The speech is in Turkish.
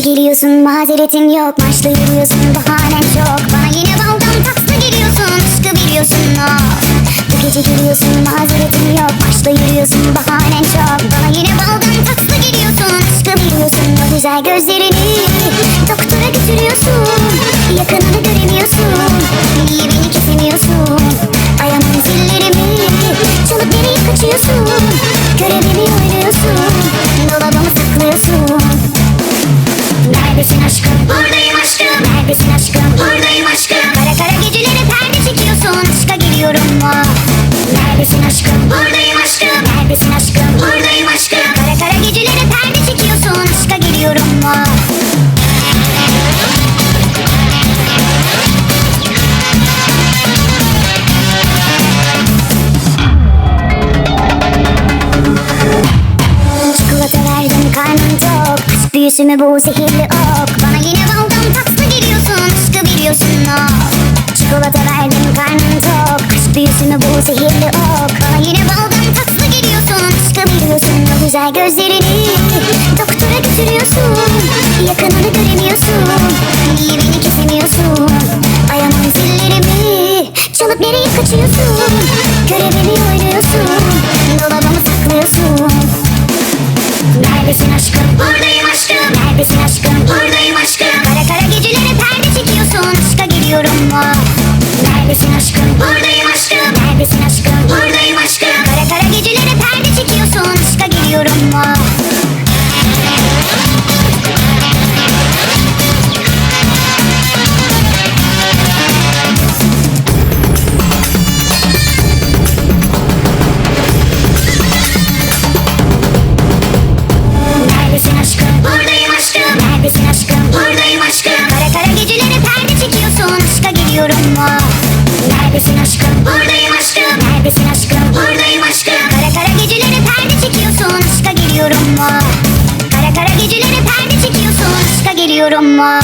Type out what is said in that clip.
geliyorsun mazeretin yok. Maçlı yürüyorsun bahanen çok. Bana yine baldan takslı geliyorsun Aşkı biliyorsun o Bu gece geliyorsun mazeretin yok. Maçlı yürüyorsun bahanen çok. Bana yine baldan takslı geliyorsun Aşkı biliyorsun o güzel gözlerini Doktora götürüyorsun Mü bu zehirli ok. Bana yine baldan tatlı geliyorsun. Aşkı biliyorsun o. Çikolata verdim karnım tok. Aşk büyüsü mü bu zehirli ok. Bana yine baldan tatlı geliyorsun. Aşkı biliyorsun o güzel gözlerini. Doktora götürüyorsun. Yakınını göremiyorsun. Niye beni kesemiyorsun. Ayağımın zillerimi Çalıp nereye kaçıyorsun? Görevimi Geliyorum mu? Neredesin aşkım? Buradayım aşkım. Neredesin aşkım? Buradayım aşkım. Kara kara gecelere perde çekiyorsun. Aşka geliyorum mu? Kara kara gecelere perde çekiyorsun. Aşka geliyorum mu?